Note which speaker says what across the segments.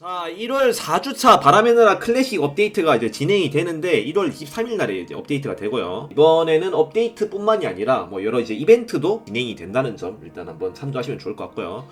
Speaker 1: 자, 1월 4주차 바람의 나라 클래식 업데이트가 이제 진행이 되는데 1월 23일 날에 이제 업데이트가 되고요. 이번에는 업데이트뿐만이 아니라 뭐 여러 이제 이벤트도 진행이 된다는 점 일단 한번 참조하시면 좋을 것 같고요.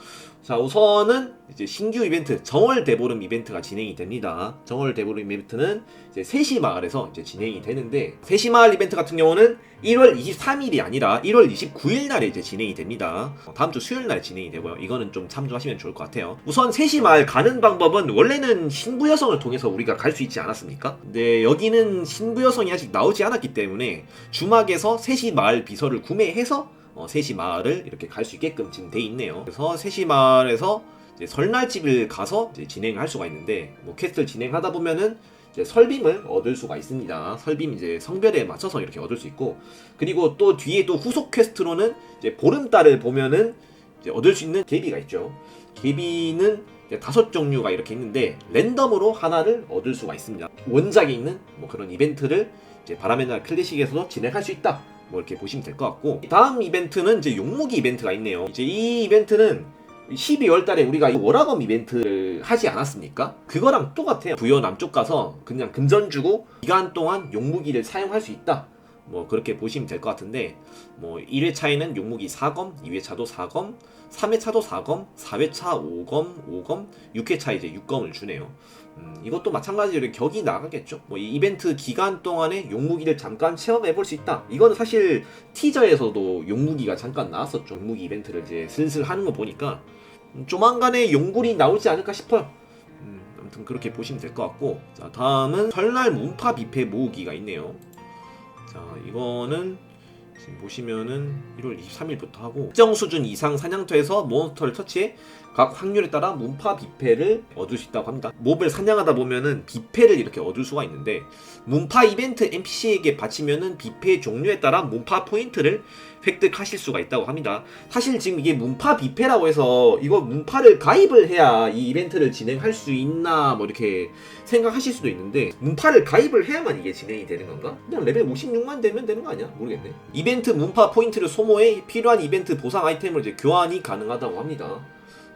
Speaker 1: 자, 우선은 이제 신규 이벤트 정월 대보름 이벤트가 진행이 됩니다. 정월 대보름 이벤트는 이제 세시 마을에서 이제 진행이 되는데 세시 마을 이벤트 같은 경우는 1월 23일이 아니라 1월 29일 날에 이제 진행이 됩니다. 어, 다음 주 수요일 날에 진행이 되고요. 이거는 좀 참조하시면 좋을 것 같아요. 우선 세시 마을 가는 방법은 원래는 신부 여성을 통해서 우리가 갈 수 있지 않았습니까? 근데 여기는 신부 여성이 아직 나오지 않았기 때문에 주막에서 세시 마을 비서를 구매해서 어, 세시 마을을 이렇게 갈 수 있게끔 지금 돼 있네요. 그래서 세시 마을에서 설날집을 가서 진행할 수가 있는데 뭐 퀘스트를 진행하다 보면은 설빔을 얻을 수가 있습니다. 설빔 이제 성별에 맞춰서 이렇게 얻을 수 있고 그리고 또 뒤에 또 후속 퀘스트로는 보름달을 보면은 얻을 수 있는 개비가 있죠. 개비는 다섯 종류가 이렇게 있는데 랜덤으로 하나를 얻을 수가 있습니다. 원작에 있는 뭐 그런 이벤트를 이제 바람의 날 클래식에서도 진행할 수 있다. 뭐 이렇게 보시면 될 것 같고 다음 이벤트는 이제 용무기 이벤트가 있네요. 이제 이 이벤트는 12월 달에 우리가 워라검 이벤트를 하지 않았습니까? 그거랑 똑같아요. 부여 남쪽 가서 그냥 금전 주고 기간 동안 용무기를 사용할 수 있다. 뭐 그렇게 보시면 될 것 같은데 뭐 1회차에는 용무기 4검, 2회차도 4검, 3회차도 4검, 4회차 5검, 5검, 6회차 이제 6검을 주네요. 음, 이것도 마찬가지로 격이 나가겠죠. 뭐 이 이벤트 기간 동안에 용무기를 잠깐 체험해 볼 수 있다. 이거는 사실 티저에서도 용무기가 잠깐 나왔었죠. 용무기 이벤트를 이제 슬슬 하는 거 보니까 음, 조만간에 용굴이 나오지 않을까 싶어요. 음, 아무튼 그렇게 보시면 될 것 같고 자 다음은 설날 문파 비패 모으기가 있네요. 자 이거는 지금 보시면은 1월 23일부터 하고 특정 수준 이상 사냥터에서 몬스터를 터치해 각 확률에 따라 문파 비패를 얻을 수 있다고 합니다. 몹을 사냥하다 보면은 비패를 이렇게 얻을 수가 있는데 문파 이벤트 NPC에게 바치면은 비패 종류에 따라 문파 포인트를 획득하실 수가 있다고 합니다. 사실 지금 이게 문파 비패라고 해서 이거 문파를 가입을 해야 이 이벤트를 진행할 수 있나 뭐 이렇게 생각하실 수도 있는데 문파를 가입을 해야만 이게 진행이 되는 건가? 그냥 레벨 56만 되면 되는 거 아니야? 모르겠네. 이벤트 문파 포인트를 소모해 필요한 이벤트 보상 아이템을 이제 교환이 가능하다고 합니다.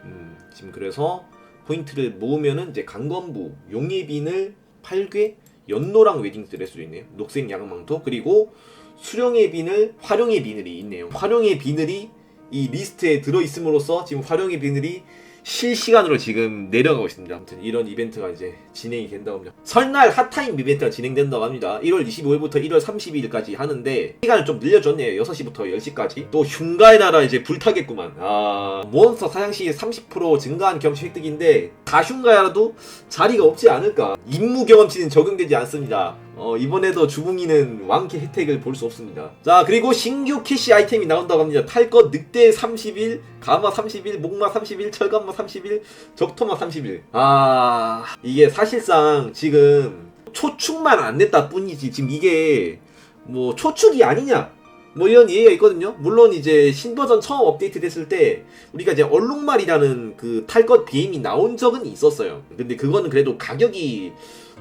Speaker 1: 음, 지금 그래서 포인트를 모으면은 이제 강건부, 용예빈을 8괴, 연노랑 웨딩 드레스도 있네요. 녹색 야광망토 그리고 수령의 비늘, 활용의 비늘이 있네요. 활용의 비늘이 이 리스트에 들어 있음으로써 지금 활용의 비늘이 실시간으로 지금 내려가고 있습니다. 아무튼 이런 이벤트가 이제 진행이 된다고 합니다. 설날 핫타임 이벤트가 진행된다고 합니다. 1월 25일부터 1월 30일까지 하는데 시간을 좀 늘려줬네요. 6시부터 10시까지. 또 흉가의 나라 이제 불타겠구만. 아 몬스터 사냥 시 30% 증가한 경치 획득인데 다 흉가야라도 자리가 없지 않을까. 임무 경험치는 적용되지 않습니다. 어, 이번에도 주붕이는 왕캐 혜택을 볼 수 없습니다. 자, 그리고 신규 캐시 아이템이 나온다고 합니다. 탈것 늑대 30일, 가마 30일, 목마 30일, 철갑마 30일, 적토마 30일. 아, 이게 사실상 지금 초축만 안 냈다 뿐이지. 지금 이게 뭐 초축이 아니냐. 뭐 이런 이해가 있거든요. 물론 이제 신버전 처음 업데이트 됐을 때 우리가 이제 얼룩말이라는 그 탈것 BM이 나온 적은 있었어요. 근데 그거는 그래도 가격이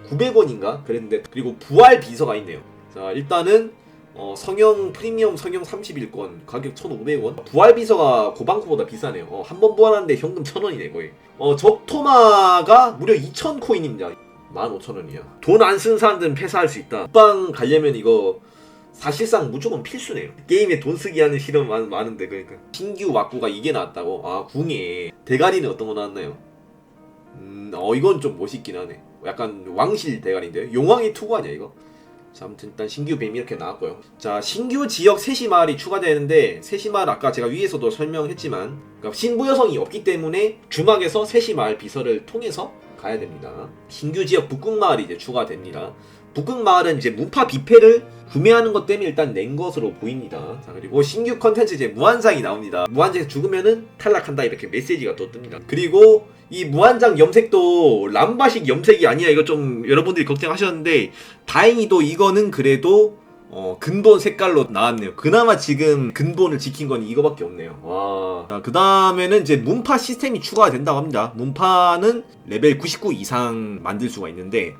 Speaker 1: 900원인가 그랬는데 그리고 부활 비서가 있네요. 자 일단은 어, 성형 프리미엄 성형 31권 가격 1,500원. 부활 비서가 고방코보다 비싸네요. 어, 한 번 부활하는데 현금 1,000원이네 거의. 어 적토마가 무려 2,000 코인입니다. 15,000원이야. 돈 안 쓴 사람들은 패스할 수 있다. 국방 가려면 이거 사실상 무조건 필수네요. 게임에 돈 쓰기 하는 실험 많, 많은데 그러니까 신규 왁구가 이게 나왔다고. 아 궁에 대가리는 어떤 거 나왔나요? 음, 어 이건 좀 멋있긴 하네. 약간 왕실 대가리인데요. 용왕의 투구 아니야 이거? 자, 아무튼 일단 신규 뱀이 이렇게 나왔고요. 자, 신규 지역 세시 마을이 추가되는데 세시 마을 아까 제가 위에서도 설명했지만 그러니까 신부 여성이 없기 때문에 주막에서 세시 마을 비서를 통해서 가야 됩니다. 신규 지역 북극 마을이 이제 추가됩니다. 북극 마을은 이제 무파 비패를 구매하는 것 때문에 일단 낸 것으로 보입니다. 자, 그리고 신규 컨텐츠 이제 무한장이 나옵니다. 무한장 죽으면은 탈락한다 이렇게 메시지가 또 뜹니다. 그리고 이 무한장 염색도 람바식 염색이 아니야. 이거 좀 여러분들이 걱정하셨는데 다행히도 이거는 그래도 어, 근본 색깔로 나왔네요. 그나마 지금 근본을 지킨 건 이거밖에 없네요. 와. 자, 그 다음에는 이제 문파 시스템이 추가가 된다고 합니다. 문파는 레벨 99 이상 만들 수가 있는데,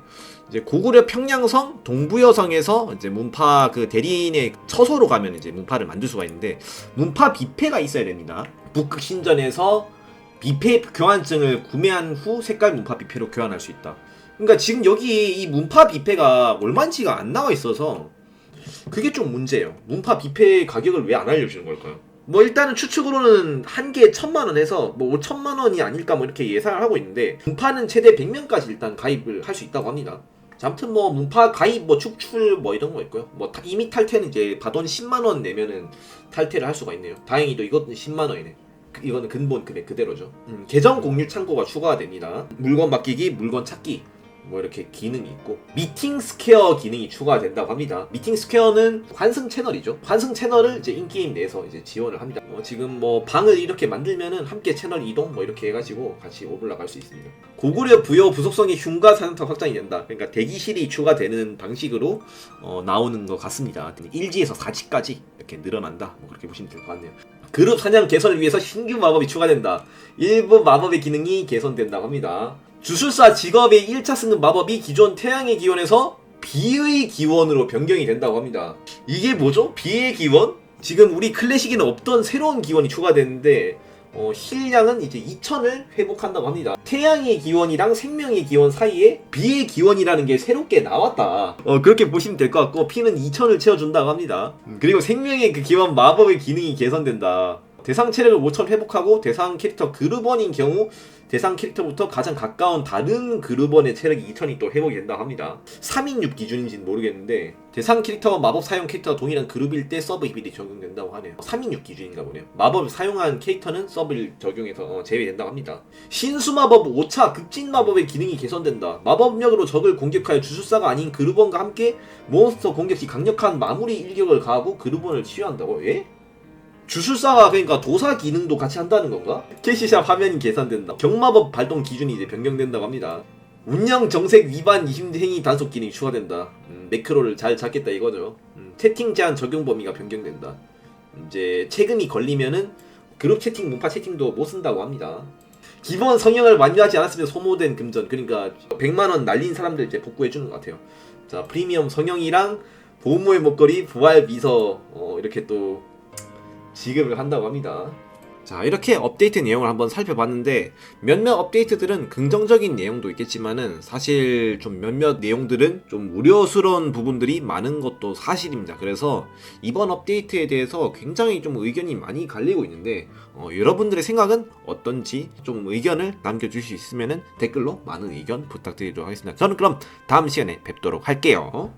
Speaker 1: 이제 고구려 평양성 동부여성에서 이제 문파 그 대리인의 처소로 가면 이제 문파를 만들 수가 있는데 문파 비패가 있어야 됩니다. 북극 신전에서 비페 교환증을 구매한 후 색깔 문파 비페로 교환할 수 있다. 그러니까 지금 여기 이 문파 비페가 얼마인지가 안 나와 있어서 그게 좀 문제예요. 문파 비페 가격을 왜 안 알려주는 걸까요? 뭐 일단은 추측으로는 한 개에 천만 원 해서 뭐 5천만 원이 아닐까 뭐 이렇게 예상을 하고 있는데 문파는 최대 100명까지 일단 가입을 할 수 있다고 합니다. 자, 아무튼 뭐 문파 가입 뭐 축출 뭐 이런 거 있고요. 뭐 타- 이미 탈퇴는 이제 받원 10만 원 내면은 탈퇴를 할 수가 있네요. 다행히도 이것은 10만 원이네. 그- 이거는 근본 금액 그대로죠. 음, 계정 공유 창고가 추가가 됩니다. 물건 맡기기, 물건 찾기. 뭐 이렇게 기능이 있고 미팅 스퀘어 기능이 추가가 된다고 합니다. 미팅 스퀘어는 환승 채널이죠. 환승 채널을 이제 인게임 내에서 이제 지원을 합니다. 어, 지금 뭐 방을 이렇게 만들면은 함께 채널 이동 뭐 이렇게 해가지고 같이 올라갈 수 있습니다. 고구려 부여 부속성이 흉가 사령탑 확장이 된다. 그러니까 대기실이 추가되는 방식으로 어, 나오는 것 같습니다. 1지에서 4지까지 이렇게 늘어난다. 뭐 그렇게 보시면 될 것 같네요. 그룹 사냥 개선을 위해서 신규 마법이 추가된다. 일부 마법의 기능이 개선된다고 합니다. 주술사 직업의 1차 승급 마법이 기존 태양의 기원에서 비의 기원으로 변경이 된다고 합니다. 이게 뭐죠? 비의 기원? 지금 우리 클래식에는 없던 새로운 기원이 추가됐는데 어, 힐량은 이제 2000을 회복한다고 합니다. 태양의 기원이랑 생명의 기원 사이에 비의 기원이라는 게 새롭게 나왔다. 어, 그렇게 보시면 될 것 같고 피는 2000을 채워준다고 합니다. 음, 그리고 생명의 그 기원 마법의 기능이 개선된다. 대상 체력을 5천 회복하고 대상 캐릭터 그룹원인 경우 대상 캐릭터부터 가장 가까운 다른 그룹원의 체력이 2천이 또 회복이 된다고 합니다. 3인육 기준인지는 모르겠는데 대상 캐릭터와 마법 사용 캐릭터가 동일한 그룹일 때 서브 비율이 적용된다고 하네요. 3인육 기준인가 보네요. 마법을 사용한 캐릭터는 서브를 적용해서 어, 제외된다고 합니다. 신수 마법 5차 급진 마법의 기능이 개선된다. 마법력으로 적을 공격하여 주술사가 아닌 그룹원과 함께 몬스터 공격 시 강력한 마무리 일격을 가하고 그룹원을 치유한다고? 예? 주술사가 그러니까 도사 기능도 같이 한다는 건가? 캐시샵 화면이 개선된다. 경마법 발동 기준이 이제 변경된다고 합니다. 운영 정색 위반 행위 단속 기능이 추가된다. 음, 매크로를 잘 잡겠다 이거죠. 음, 채팅 제한 적용 범위가 변경된다. 이제 체금이 걸리면은 그룹 채팅, 문파 채팅도 못 쓴다고 합니다. 기본 성형을 완료하지 않았으면 소모된 금전 그러니까 100만 원 날린 사람들 이제 복구해 주는 것 같아요. 자 프리미엄 성형이랑 보호모의 목걸이, 부활 비서 어, 이렇게 또 지급을 한다고 합니다. 자 이렇게 업데이트 내용을 한번 살펴봤는데 몇몇 업데이트들은 긍정적인 내용도 있겠지만은 사실 좀 몇몇 내용들은 좀 우려스러운 부분들이 많은 것도 사실입니다. 그래서 이번 업데이트에 대해서 굉장히 좀 의견이 많이 갈리고 있는데 어, 여러분들의 생각은 어떤지 좀 의견을 남겨주실 수 있으면은 댓글로 많은 의견 부탁드리도록 하겠습니다. 저는 그럼 다음 시간에 뵙도록 할게요.